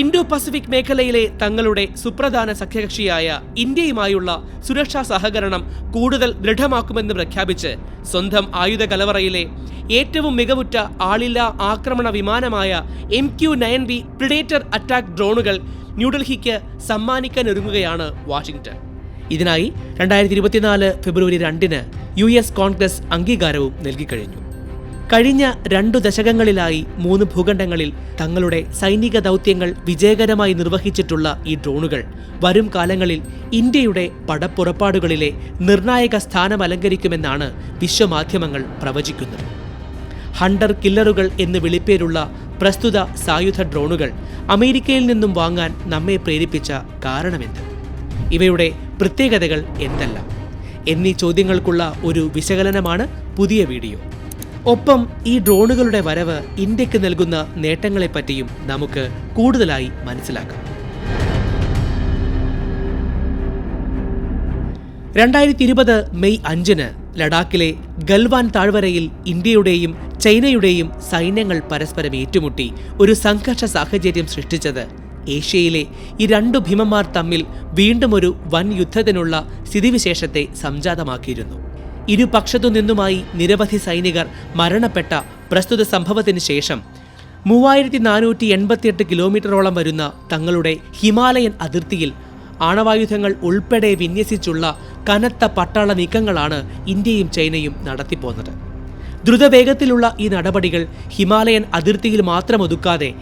Indo Pacific മേഖലയിലെ തങ്ങളുടെ സുപ്രധാന സഖ്യകക്ഷിയായ ഇന്ത്യയുമായുള്ള സുരക്ഷാ സഹകരണം കൂടുതൽ ദൃഢമാക്കുമെന്ന് പ്രഖ്യാപിച്ച് സ്വന്തം ആയുധ കലവറയിലെ ഏറ്റവും മികവുറ്റ ആളില്ലാ ആക്രമണ വിമാനമായ M Q nine B Predator attack ഡ്രോണുകൾ ന്യൂഡൽഹിക്ക് സമ്മാനിക്കാനൊരുങ്ങുകയാണ് വാഷിംഗ്ടൺ. ഇതിനായി രണ്ടായിരത്തി ഇരുപത്തിനാല് ഫെബ്രുവരി രണ്ടിന് യു എസ് കോൺഗ്രസ് അംഗീകാരവും നൽകിക്കഴിഞ്ഞു. കഴിഞ്ഞ രണ്ടു ദശകങ്ങളിലായി മൂന്ന് ഭൂഖണ്ഡങ്ങളിൽ തങ്ങളുടെ സൈനിക ദൗത്യങ്ങൾ വിജയകരമായി നിർവഹിച്ചിട്ടുള്ള ഈ ഡ്രോണുകൾ വരും കാലങ്ങളിൽ ഇന്ത്യയുടെ പടപ്പുറപ്പാടുകളിലെ നിർണായക സ്ഥാനം അലങ്കരിക്കുമെന്നാണ് വിശ്വമാധ്യമങ്ങൾ പ്രവചിക്കുന്നത്. ഹണ്ടർ കില്ലറുകൾ എന്ന് വിളിപ്പേരുള്ള പ്രസ്തുത സായുധ ഡ്രോണുകൾ അമേരിക്കയിൽ നിന്നും വാങ്ങാൻ നമ്മെ പ്രേരിപ്പിച്ച കാരണമെന്ത്? ഇവയുടെ പ്രത്യേകതകൾ എന്തെല്ലാം? എന്നീ ചോദ്യങ്ങൾക്കുള്ള ഒരു വിശകലനമാണ് പുതിയ വീഡിയോ. ഒപ്പം ഈ ഡ്രോണുകളുടെ വരവ് ഇന്ത്യയ്ക്ക് നൽകുന്ന നേട്ടങ്ങളെപ്പറ്റിയും നമുക്ക് കൂടുതലായി മനസ്സിലാക്കാം. രണ്ടായിരത്തി ഇരുപത് മെയ് അഞ്ചിന് ലഡാക്കിലെ ഗൽവാൻ താഴ്വരയിൽ ഇന്ത്യയുടെയും ചൈനയുടെയും സൈന്യങ്ങൾ പരസ്പരം ഏറ്റുമുട്ടി ഒരു സംഘർഷ സാഹചര്യം സൃഷ്ടിച്ചത് ഏഷ്യയിലെ ഈ രണ്ടു ഭീമന്മാർ തമ്മിൽ വീണ്ടും ഒരു വൻ യുദ്ധത്തിനുള്ള സ്ഥിതിവിശേഷത്തെ സംജാതമാക്കിയിരുന്നു. ഇരുപക്ഷത്തു നിന്നുമായി നിരവധി സൈനികർ മരണപ്പെട്ട പ്രസ്തുത സംഭവത്തിന് ശേഷം മൂവായിരത്തി നാനൂറ്റി എൺപത്തിയെട്ട് കിലോമീറ്ററോളം വരുന്ന തങ്ങളുടെ ഹിമാലയൻ അതിർത്തിയിൽ ആണവായുധങ്ങൾ ഉൾപ്പെടെ വിന്യസിച്ചുള്ള കനത്ത പട്ടാള നീക്കങ്ങളാണ് ഇന്ത്യയും ചൈനയും നടത്തിപ്പോന്നത്. ദ്രുതവേഗത്തിലുള്ള ഈ നടപടികൾ ഹിമാലയൻ അതിർത്തിയിൽ മാത്രം ഒതുക്കാതെ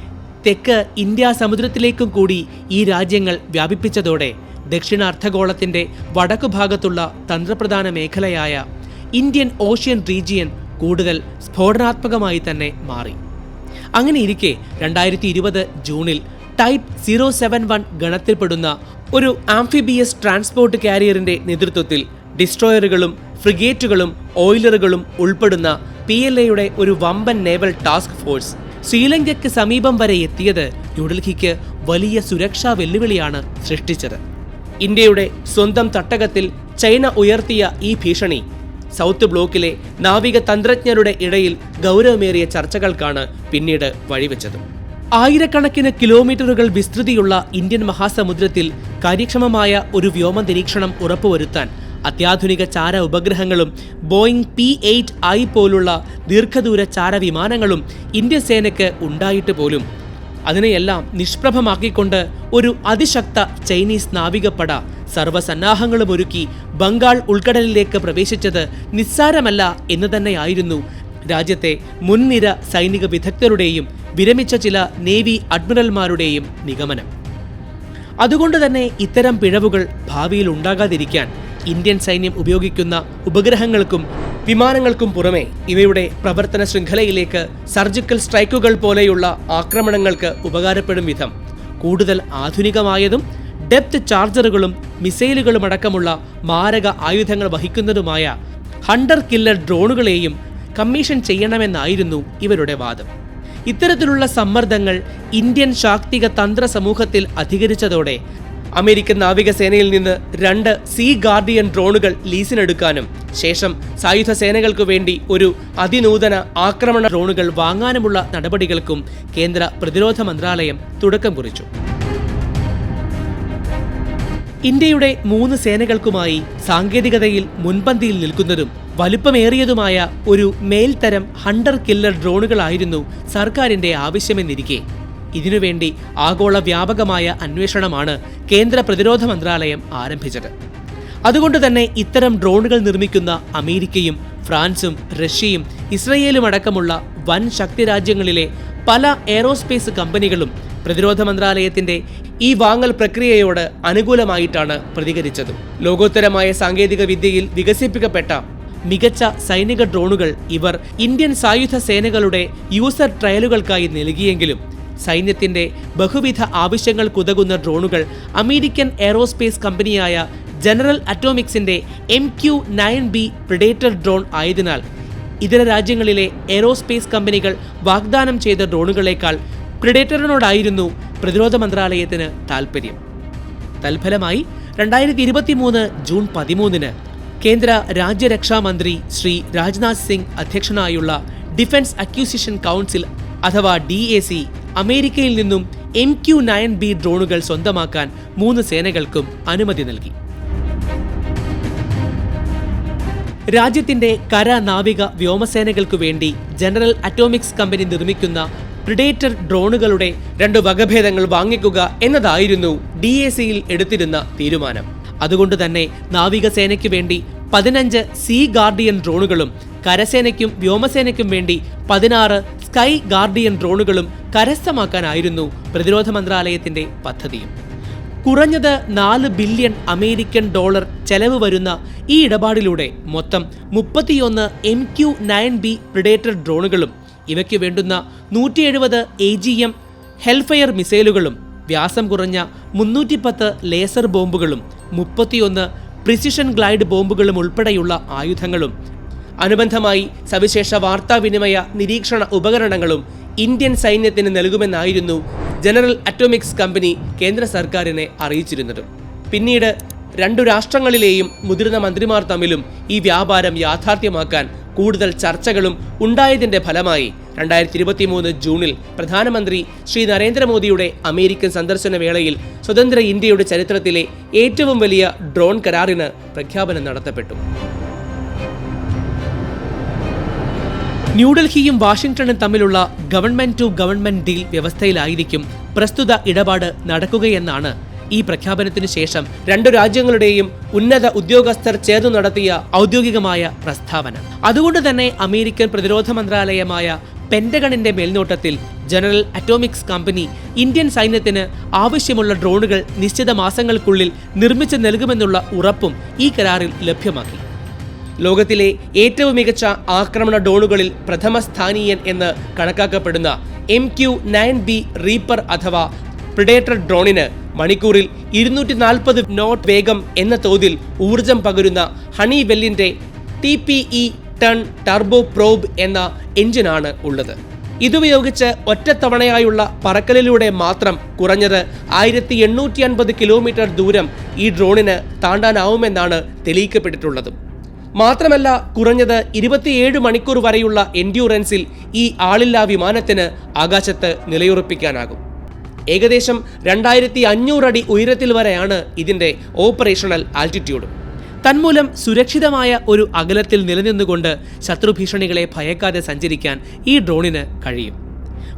തെക്ക് ഇന്ത്യ സമുദ്രത്തിലേക്കും കൂടി ഈ രാജ്യങ്ങൾ വ്യാപിപ്പിച്ചതോടെ ദക്ഷിണ അർദ്ധഗോളത്തിന്റെ വടക്കുഭാഗത്തുള്ള തന്ത്രപ്രധാന മേഖലയായ ഇന്ത്യൻ ഓഷ്യൻ റീജിയൻ കൂടുതൽ സ്ഫോടനാത്മകമായി തന്നെ മാറി. അങ്ങനെ ഇരിക്കെ രണ്ടായിരത്തി ഇരുപത് ജൂണിൽ ടൈപ്പ് സീറോ സെവൻ വൺ ഗണത്തിൽപ്പെടുന്ന ഒരു ആംഫിബിയസ് ട്രാൻസ്പോർട്ട് കാരിയറിന്റെ നേതൃത്വത്തിൽ ഡിസ്ട്രോയറുകളും ഫ്രിഗേറ്റുകളും ഓയിലറുകളും ഉൾപ്പെടുന്ന പി എൽ എയുടെ ഒരു വമ്പൻ നേവൽ ടാസ്ക് ഫോഴ്സ് ശ്രീലങ്കയ്ക്ക് സമീപം വരെ എത്തിയത് ന്യൂഡൽഹിക്ക് വലിയ സുരക്ഷാ വെല്ലുവിളിയാണ് സൃഷ്ടിച്ചത്. ഇന്ത്യയുടെ സ്വന്തം തട്ടകത്തിൽ ചൈന ഉയർത്തിയ ഈ ഭീഷണി. സൗത്ത് ബ്ലോക്കിലെ നാവിക തന്ത്രജ്ഞരുടെ ഇടയിൽ ഗൗരവമേറിയ ചർച്ചകൾക്കാണ് പിന്നീട് വഴിവെച്ചത്. ആയിരക്കണക്കിന് കിലോമീറ്ററുകൾ വിസ്തൃതിയുള്ള ഇന്ത്യൻ മഹാസമുദ്രത്തിൽ കാര്യക്ഷമമായ ഒരു വ്യോമ നിരീക്ഷണം ഉറപ്പുവരുത്താൻ അത്യാധുനിക ചാര ഉപഗ്രഹങ്ങളും ബോയിങ് പി എയ്റ്റ് ഐ പോലുള്ള ദീർഘദൂര ചാര വിമാനങ്ങളും ഇന്ത്യൻ സേനയ്ക്ക് ഉണ്ടായിട്ട് പോലും അതിനെയെല്ലാം നിഷ്പ്രഭമാക്കിക്കൊണ്ട് ഒരു അതിശക്ത ചൈനീസ് നാവികപ്പട സർവസന്നാഹങ്ങളും ഒരുക്കി ബംഗാൾ ഉൾക്കടലിലേക്ക് പ്രവേശിച്ചത് നിസ്സാരമല്ല എന്ന് തന്നെയായിരുന്നു. രാജ്യത്തെ മുൻനിര സൈനിക വിദഗ്ധരുടെയും വിരമിച്ച ചില നേവി അഡ്മിറൽമാരുടെയും നിഗമനം. അതുകൊണ്ട് തന്നെ ഇത്തരം പിഴവുകൾ ഭാവിയിൽ ഉണ്ടാകാതിരിക്കാൻ ഇന്ത്യൻ സൈന്യം ഉപയോഗിക്കുന്ന ഉപഗ്രഹങ്ങൾക്കും വിമാനങ്ങൾക്കും പുറമെ ഇവയുടെ പ്രവർത്തന ശൃംഖലയിലേക്ക് സർജിക്കൽ സ്ട്രൈക്കുകൾ പോലെയുള്ള ആക്രമണങ്ങൾക്ക് ഉപകാരപ്പെടും വിധം. കൂടുതൽ ആധുനികമായതും ഡെപ്ത് ചാർജറുകളും മിസൈലുകളും അടക്കമുള്ള മാരക ആയുധങ്ങൾ വഹിക്കുന്നതുമായ ഹണ്ടർ കില്ലർ ഡ്രോണുകളെയും കമ്മീഷൻ ചെയ്യണമെന്നായിരുന്നു ഇവരുടെ വാദം. ഇത്തരത്തിലുള്ള സമ്മർദ്ദങ്ങൾ ഇന്ത്യൻ ശാക്തിക തന്ത്ര സമൂഹത്തിൽ അധികരിച്ചതോടെ അമേരിക്കൻ നാവികസേനയിൽ നിന്ന് രണ്ട് സീ ഗാർഡിയൻ ഡ്രോണുകൾ ലീസിനെടുക്കാനും ശേഷം സായുധ സേനകൾക്കു വേണ്ടി ഒരു അതിനൂതന ആക്രമണ ഡ്രോണുകൾ വാങ്ങാനുമുള്ള നടപടികൾക്കും കേന്ദ്ര പ്രതിരോധ മന്ത്രാലയം തുടക്കം കുറിച്ചു. ഇന്ത്യയുടെ മൂന്ന് സേനകൾക്കുമായി സാങ്കേതികതയിൽ മുൻപന്തിയിൽ നിൽക്കുന്നതും വലുപ്പമേറിയതുമായ ഒരു മേൽത്തരം ഹണ്ടർ കില്ലർ ഡ്രോണുകളായിരുന്നു സർക്കാരിന്റെ ആവശ്യമെന്നിരിക്കെ. ഇതിനുവേണ്ടി ആഗോള വ്യാപകമായ അന്വേഷണമാണ് കേന്ദ്ര പ്രതിരോധ മന്ത്രാലയം ആരംഭിച്ചത്. അതുകൊണ്ട് തന്നെ ഇത്തരം ഡ്രോണുകൾ നിർമ്മിക്കുന്ന അമേരിക്കയും ഫ്രാൻസും റഷ്യയും ഇസ്രയേലും അടക്കമുള്ള വൻ ശക്തി രാജ്യങ്ങളിലെ പല എയറോസ്പേസ് കമ്പനികളും പ്രതിരോധ മന്ത്രാലയത്തിന്റെ ഈ വാങ്ങൽ പ്രക്രിയയോട് അനുകൂലമായിട്ടാണ് പ്രതികരിച്ചത്. ലോകോത്തരമായ സാങ്കേതിക വിദ്യയിൽ വികസിപ്പിക്കപ്പെട്ട മികച്ച സൈനിക ഡ്രോണുകൾ ഇവർ ഇന്ത്യൻ സായുധ സേനകളുടെ യൂസർ ട്രയലുകൾക്കായി നൽകിയെങ്കിലും സൈന്യത്തിന്റെ ബഹുവിധ ആവശ്യങ്ങൾക്കുതകുന്ന ഡ്രോണുകൾ അമേരിക്കൻ എയറോസ്പേസ് കമ്പനിയായ General അറ്റോമിക്സിന്റെ M Q nine B Predator drone ആയതിനാൽ ഇതര രാജ്യങ്ങളിലെ എയറോസ്പേസ് കമ്പനികൾ വാഗ്ദാനം ചെയ്ത ഡ്രോണുകളേക്കാൾ പ്രിഡേറ്ററിനോടായിരുന്നു പ്രതിരോധ മന്ത്രാലയത്തിന് താൽപ്പര്യം തൽഫലമായി രണ്ടായിരത്തി ഇരുപത്തി മൂന്ന് ജൂൺ പതിമൂന്നിന് കേന്ദ്ര രാജ്യരക്ഷാ മന്ത്രി ശ്രീ രാജ്നാഥ് സിംഗ് അധ്യക്ഷനായുള്ള ഡിഫൻസ് അക്യൂസിഷൻ കൗൺസിൽ അഥവാ ഡി എ സി അമേരിക്കയിൽ നിന്നും എം ക്യു നയൻ ബി ഡ്രോണുകൾ സ്വന്തമാക്കാൻ മൂന്ന് സേനകൾക്കും അനുമതി നൽകി. രാജ്യത്തിന്റെ കര നാവിക വ്യോമസേനകൾക്കു വേണ്ടി ജനറൽ അറ്റോമിക്സ് കമ്പനി നിർമ്മിക്കുന്ന പ്രിഡേറ്റർ ഡ്രോണുകളുടെ രണ്ട് വകഭേദങ്ങൾ വാങ്ങിക്കുക എന്നതായിരുന്നു ഡി എ സിയിൽ എടുത്തിരുന്ന തീരുമാനം. അതുകൊണ്ട് തന്നെ നാവികസേനയ്ക്ക് വേണ്ടി പതിനഞ്ച് സീ ഗാർഡിയൻ ഡ്രോണുകളും കരസേനയ്ക്കും വ്യോമസേനയ്ക്കും വേണ്ടി പതിനാറ് സ്കൈ ഗാർഡിയൻ ഡ്രോണുകളും കരസ്ഥമാക്കാനായിരുന്നു പ്രതിരോധ മന്ത്രാലയത്തിന്റെ പദ്ധതിയും. കുറഞ്ഞത് നാല് ബില്യൺ അമേരിക്കൻ ഡോളർ ചെലവ് വരുന്ന ഈ ഇടപാടിലൂടെ മൊത്തം മുപ്പത്തിയൊന്ന് M Q nine B predator ഡ്രോണുകളും ഇവയ്ക്ക് വേണ്ടുന്ന നൂറ്റി എഴുപത് എ ജി എം ഹെൽഫയർ മിസൈലുകളും വ്യാസം കുറഞ്ഞ മുന്നൂറ്റിപ്പത്ത് ലേസർ ബോംബുകളും മുപ്പത്തിയൊന്ന് പ്രിസിഷൻ ഗ്ലൈഡ് ബോംബുകളും ഉൾപ്പെടെയുള്ള ആയുധങ്ങളും അനുബന്ധമായി സവിശേഷ വാർത്താവിനിമയ നിരീക്ഷണ ഉപകരണങ്ങളും ഇന്ത്യൻ സൈന്യത്തിന് നൽകുമെന്നായിരുന്നു ജനറൽ അറ്റോമിക്സ് കമ്പനി കേന്ദ്ര സർക്കാരിനെ അറിയിച്ചിരുന്നത്. പിന്നീട് രണ്ടു രാഷ്ട്രങ്ങളിലെയും മുതിർന്ന മന്ത്രിമാർ തമ്മിലും ഈ വ്യാപാരം യാഥാർത്ഥ്യമാക്കാൻ കൂടുതൽ ചർച്ചകളും ഉണ്ടായതിന്റെ ഫലമായി രണ്ടായിരത്തി ഇരുപത്തി മൂന്ന് ജൂണിൽ പ്രധാനമന്ത്രി ശ്രീ നരേന്ദ്രമോദിയുടെ അമേരിക്കൻ സന്ദർശന വേളയിൽ സ്വതന്ത്ര ഇന്ത്യയുടെ ചരിത്രത്തിലെ ഏറ്റവും വലിയ ഡ്രോൺ കരാറിന് പ്രഖ്യാപനം നടത്തപ്പെട്ടു. ന്യൂഡൽഹിയും വാഷിംഗ്ടണും തമ്മിലുള്ള ഗവൺമെന്റ് ടു ഗവൺമെന്റ് ഡീൽ വ്യവസ്ഥയിലായിരിക്കും പ്രസ്തുത ഇടപാട് നടക്കുകയെന്നാണ് ഈ പ്രഖ്യാപനത്തിനു ശേഷം രണ്ടു രാജ്യങ്ങളുടെയും ഉന്നത ഉദ്യോഗസ്ഥർ ചേർന്നു നടത്തിയ ഔദ്യോഗികമായ പ്രസ്താവന. അതുകൊണ്ട് തന്നെ അമേരിക്കൻ പ്രതിരോധ മന്ത്രാലയമായ പെന്റഗണിന്റെ മേൽനോട്ടത്തിൽ ജനറൽ അറ്റോമിക്സ് കമ്പനി ഇന്ത്യൻ സൈന്യത്തിന് ആവശ്യമുള്ള ഡ്രോണുകൾ നിശ്ചിത മാസങ്ങൾക്കുള്ളിൽ നിർമ്മിച്ചു നൽകുമെന്നുള്ള ഉറപ്പും ഈ കരാറിൽ ലഭ്യമാക്കി. ലോകത്തിലെ ഏറ്റവും മികച്ച ആക്രമണ ഡ്രോണുകളിൽ പ്രഥമ സ്ഥാനീയൻ എന്ന് കണക്കാക്കപ്പെടുന്ന M Q nine B reaper അഥവാ പ്രിഡേറ്റർ ഡ്രോണിന് മണിക്കൂറിൽ ഇരുന്നൂറ്റി നാൽപ്പത് നോട്ട് വേഗം എന്ന തോതിൽ ഊർജം പകരുന്ന ഹണി വെല്ലിന്റെ T P E ton turbo probe എന്ന എഞ്ചിനാണ് ഉള്ളത്. ഇതുപയോഗിച്ച് ഒറ്റത്തവണയായുള്ള പറക്കലിലൂടെ മാത്രം കുറഞ്ഞത് ആയിരത്തി എണ്ണൂറ്റി അൻപത് കിലോമീറ്റർ ദൂരം ഈ ഡ്രോണിന് താണ്ടാനാവുമെന്നാണ് തെളിയിക്കപ്പെട്ടിട്ടുള്ളത്. മാത്രമല്ല കുറഞ്ഞത് ഇരുപത്തിയേഴ് മണിക്കൂർ വരെയുള്ള എൻഡ്യൂറൻസിൽ ഈ ആളില്ലാ വിമാനത്തിന് ആകാശത്ത് നിലയുറപ്പിക്കാനാകും. ഏകദേശം രണ്ടായിരത്തി അഞ്ഞൂറടി ഉയരത്തിൽ വരെയാണ് ഇതിന്റെ ഓപ്പറേഷണൽ ആൾട്ടിറ്റ്യൂഡ്. തന്മൂലം സുരക്ഷിതമായ ഒരു അകലത്തിൽ നിലനിന്നുകൊണ്ട് ശത്രുഭീഷണികളെ ഭയക്കാതെ സഞ്ചരിക്കാൻ ഈ ഡ്രോണിന് കഴിയും.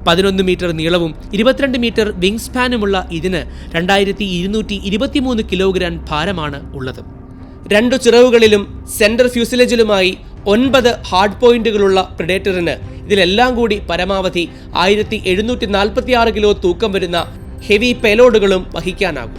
പതിനൊന്ന് മീറ്റർ നീളവും ഇരുപത്തിരണ്ട് മീറ്റർ വിങ് സ്പാനുമുള്ള ഇതിന് രണ്ടായിരത്തി ഇരുന്നൂറ്റി ഇരുപത്തിമൂന്ന് കിലോഗ്രാം ഭാരമാണ് ഉള്ളത്. രണ്ടു ചിറവുകളിലും സെൻട്രൽ ഫ്യൂസിലേജിലുമായി ഒൻപത് ഹാർഡ് പോയിന്റുകളുള്ള പ്രിഡേറ്ററിന് ഇതിലെല്ലാം കൂടി പരമാവധി ആയിരത്തി എഴുന്നൂറ്റി നാൽപ്പത്തി ആറ് കിലോ തൂക്കം വരുന്ന ഹെവി പേലോഡുകളും വഹിക്കാനാകും.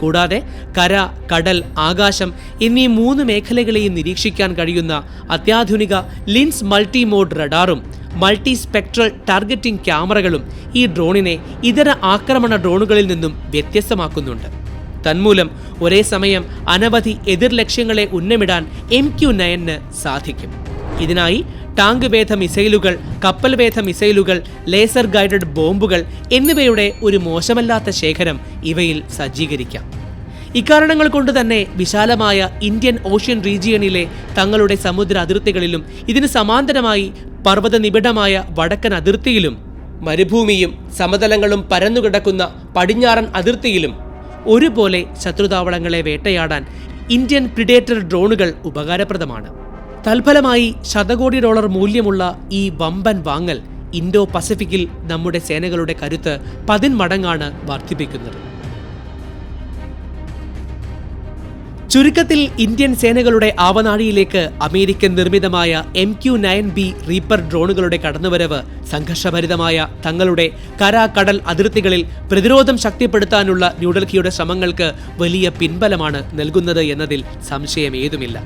കൂടാതെ കര കടൽ ആകാശം എന്നീ മൂന്ന് മേഖലകളെയും നിരീക്ഷിക്കാൻ കഴിയുന്ന അത്യാധുനിക ലിൻസ് മൾട്ടി മോഡ് റഡാറും മൾട്ടി സ്പെക്ട്രൽ ടാർഗറ്റിംഗ് ക്യാമറകളും ഈ ഡ്രോണിനെ ഇതര ആക്രമണ ഡ്രോണുകളിൽ നിന്നും വ്യത്യസ്തമാക്കുന്നുണ്ട്. തന്മൂലം ഒരേ സമയം അനവധി എതിർ ലക്ഷ്യങ്ങളെ ഉന്നമിടാൻ എം ക്യു നയന് സാധിക്കും. ഇതിനായി ടാങ്ക് വേധ മിസൈലുകൾ കപ്പൽ വേധ മിസൈലുകൾ ലേസർ ഗൈഡഡ് ബോംബുകൾ എന്നിവയുടെ ഒരു മോശമല്ലാത്ത ശേഖരം ഇവയിൽ സജ്ജീകരിക്കാം. ഇക്കാരണങ്ങൾ കൊണ്ട് തന്നെ വിശാലമായ ഇന്ത്യൻ ഓഷ്യൻ റീജിയണിലെ തങ്ങളുടെ സമുദ്ര അതിർത്തികളിലും ഇതിന് സമാന്തരമായി പർവത നിബിഡമായ വടക്കൻ അതിർത്തിയിലും മരുഭൂമിയും സമതലങ്ങളും പരന്നുകിടക്കുന്ന പടിഞ്ഞാറൻ അതിർത്തിയിലും ഒരുപോലെ ശത്രുതാവളങ്ങളെ വേട്ടയാടാൻ ഇന്ത്യൻ പ്രിഡേറ്റർ ഡ്രോണുകൾ ഉപകാരപ്രദമാണ്. തൽഫലമായി ശതകോടി ഡോളർ മൂല്യമുള്ള ഈ വമ്പൻ വാങ്ങൽ ഇൻഡോ പസഫിക്കിൽ നമ്മുടെ സേനകളുടെ കരുത്ത് പതിന്മടങ്ങാണ് വർദ്ധിപ്പിക്കുന്നത്. ചുരുക്കത്തിൽ ഇന്ത്യൻ സേനകളുടെ ആവനാഴിയിലേക്ക് അമേരിക്കൻ നിർമ്മിതമായ M Q nine B reaper ഡ്രോണുകളുടെ കടന്നുവരവ് സംഘർഷഭരിതമായ തങ്ങളുടെ കര കടൽ അതിർത്തികളിൽ പ്രതിരോധം ശക്തിപ്പെടുത്താനുള്ള ന്യൂഡൽഹിയുടെ ശ്രമങ്ങൾക്ക് വലിയ പിൻബലമാണ് നൽകുന്നത് എന്നതിൽ സംശയമേതുമില്ല.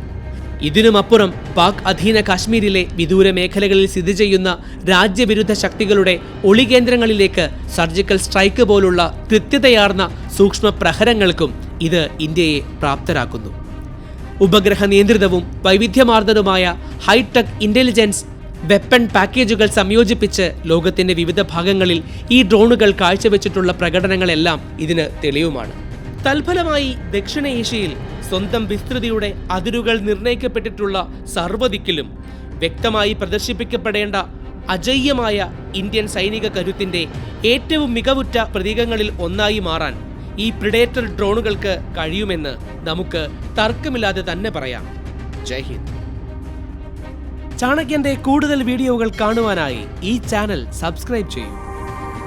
ഇതിനുമപ്പുറം പാക് അധീന കാശ്മീരിലെ വിദൂര മേഖലകളിൽ സ്ഥിതി ചെയ്യുന്ന രാജ്യവിരുദ്ധ ശക്തികളുടെ ഒളികേന്ദ്രങ്ങളിലേക്ക് സർജിക്കൽ സ്ട്രൈക്ക് പോലുള്ള കൃത്യതയാർന്ന സൂക്ഷ്മ പ്രഹരങ്ങൾക്കും ഇത് ഇന്ത്യയെ പ്രാപ്തരാക്കുന്നു. ഉപഗ്രഹ നിയന്ത്രിതവും വൈവിധ്യമാർന്നതുമായ ഹൈടെക് ഇന്റലിജൻസ് വെപ്പൺ പാക്കേജുകൾ സംയോജിപ്പിച്ച് ലോകത്തിന്റെ വിവിധ ഭാഗങ്ങളിൽ ഈ ഡ്രോണുകൾ കാഴ്ചവെച്ചിട്ടുള്ള പ്രകടനങ്ങളെല്ലാം ഇതിന് തെളിവുമാണ് തൽഫലമായി ദക്ഷിണേഷ്യയിൽ സ്വന്തം വിസ്തൃതിയുടെ അതിരുകൾ നിർണയിക്കപ്പെട്ടിട്ടുള്ള സർവദിക്കിലും വ്യക്തമായി പ്രദർശിപ്പിക്കപ്പെടേണ്ട അജയ്യമായ ഇന്ത്യൻ സൈനിക കരുത്തിന്റെ ഏറ്റവും മികവുറ്റ പ്രതീകങ്ങളിൽ ഒന്നായി മാറാൻ ഈ പ്രിഡേറ്റർ ഡ്രോണുകൾക്ക് കഴിയുമെന്ന് നമുക്ക് തർക്കമില്ലാതെ തന്നെ പറയാം. ജയ് ഹിന്ദ്. ചാണക്യന്റെ കൂടുതൽ വീഡിയോകൾ കാണുവാനായി ഈ ചാനൽ സബ്സ്ക്രൈബ് ചെയ്യൂ.